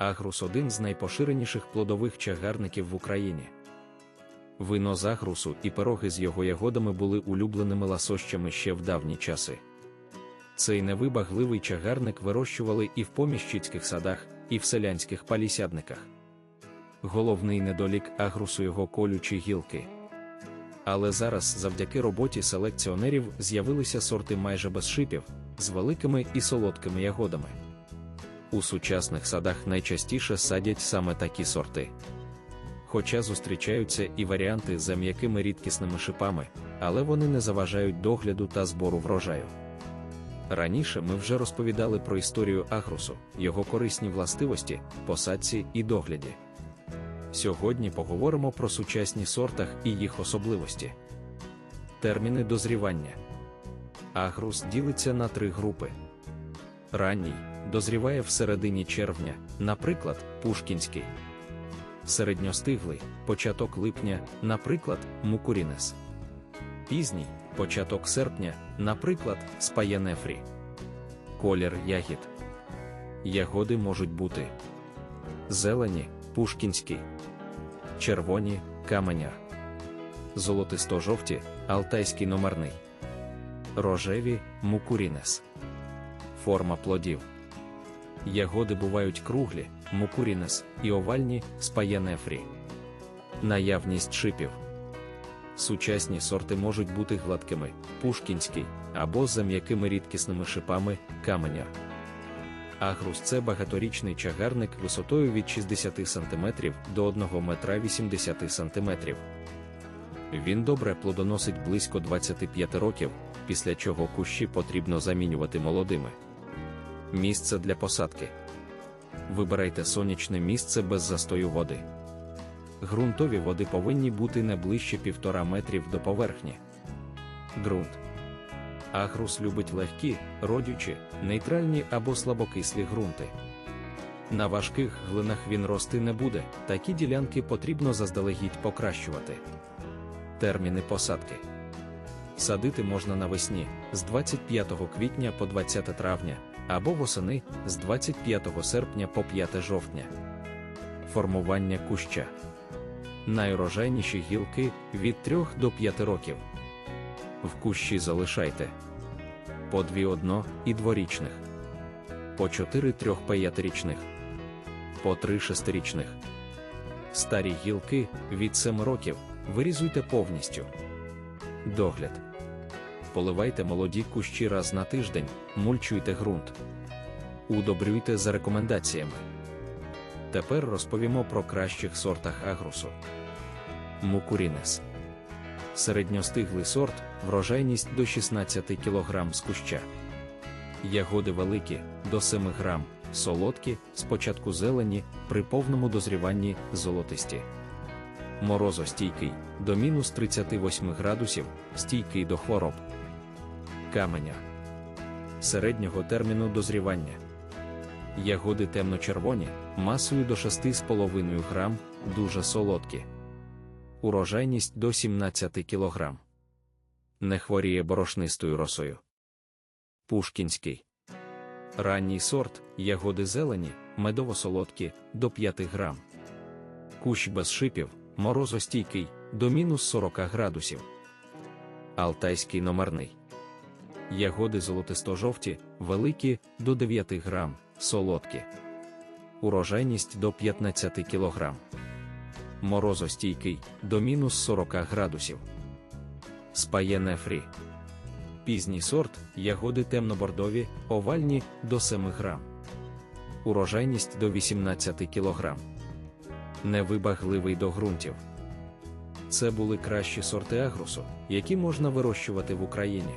Агрус один з найпоширеніших плодових чагарників в Україні. Вино з агрусу і пироги з його ягодами були улюбленими ласощами ще в давні часи. Цей невибагливий чагарник вирощували і в поміщицьких садах, і в селянських палісядниках. Головний недолік агрусу його колючі гілки. Але зараз, завдяки роботі селекціонерів, з'явилися сорти майже без шипів, з великими і солодкими ягодами. У сучасних садах найчастіше садять саме такі сорти. Хоча зустрічаються і варіанти за м'якими рідкісними шипами, але вони не заважають догляду та збору врожаю. Раніше ми вже розповідали про історію агрусу, його корисні властивості, посадці і догляді. Сьогодні поговоримо про сучасні сортах і їх особливості. Терміни дозрівання. Агрус ділиться на три групи. Ранній дозріває в середині червня, наприклад, Пушкінський. Середньостиглий початок липня, наприклад, Мукурінес. Пізній початок серпня, наприклад, Спаянефрі. Колір ягід. Ягоди можуть бути зелені, пушкінський, червоні каменяр, золотисто-жовті, алтайський номерний, рожеві мукурінес. Форма плодів. Ягоди бувають круглі, мукурінес і овальні спаянефрі. Наявність шипів. Сучасні сорти можуть бути гладкими, пушкінський, або за м'якими рідкісними шипами каменя. Агрус це багаторічний чагарник висотою від 60 см до 1 метра 80 см. Він добре плодоносить близько 25 років, після чого кущі потрібно замінювати молодими. Місце для посадки. Вибирайте сонячне місце без застою води. Ґрунтові води повинні бути не ближче 1,5 метрів до поверхні. Ґрунт. Агрус любить легкі, родючі, нейтральні або слабокислі ґрунти. На важких глинах він рости не буде, такі ділянки потрібно заздалегідь покращувати. Терміни посадки. Садити можна навесні з 25 квітня по 20 травня або восени з 25 серпня по 5 жовтня. Формування куща. Найурожайніші гілки від 3 до 5 років. В кущі залишайте по 2 одно і дворічних, по 4 трьох-п'ятирічних, по 3 шестирічних. Старі гілки від 7 років вирізуйте повністю. Догляд. Поливайте молоді кущі раз на тиждень, мульчуйте ґрунт. Удобрюйте за рекомендаціями. Тепер розповімо про кращих сортах агрусу. Мукурінес. Середньостиглий сорт, врожайність до 16 кг з куща. Ягоди великі, до 7 грам, солодкі, спочатку зелені, при повному дозріванні золотисті. Морозостійкий, до мінус 38 градусів, стійкий до хвороб. Каменя. Середнього терміну дозрівання. Ягоди темно-червоні, масою до 6,5 грам, дуже солодкі. Урожайність до 17 кг. Не хворіє борошнистою росою. Пушкінський. Ранній сорт, ягоди зелені, медово-солодкі до 5 грам. Кущ без шипів, морозостійкий до мінус 40 градусів. Алтайський номерний. Ягоди золотисто-жовті, великі до 9 грам, солодкі. Урожайність до 15 кг. Морозостійкий до мінус 40 градусів. Спаєнефрі. Пізній сорт, ягоди темнобордові, овальні до 7 грам. Урожайність до 18 кг. Невибагливий до ґрунтів. Це були кращі сорти агрусу, які можна вирощувати в Україні.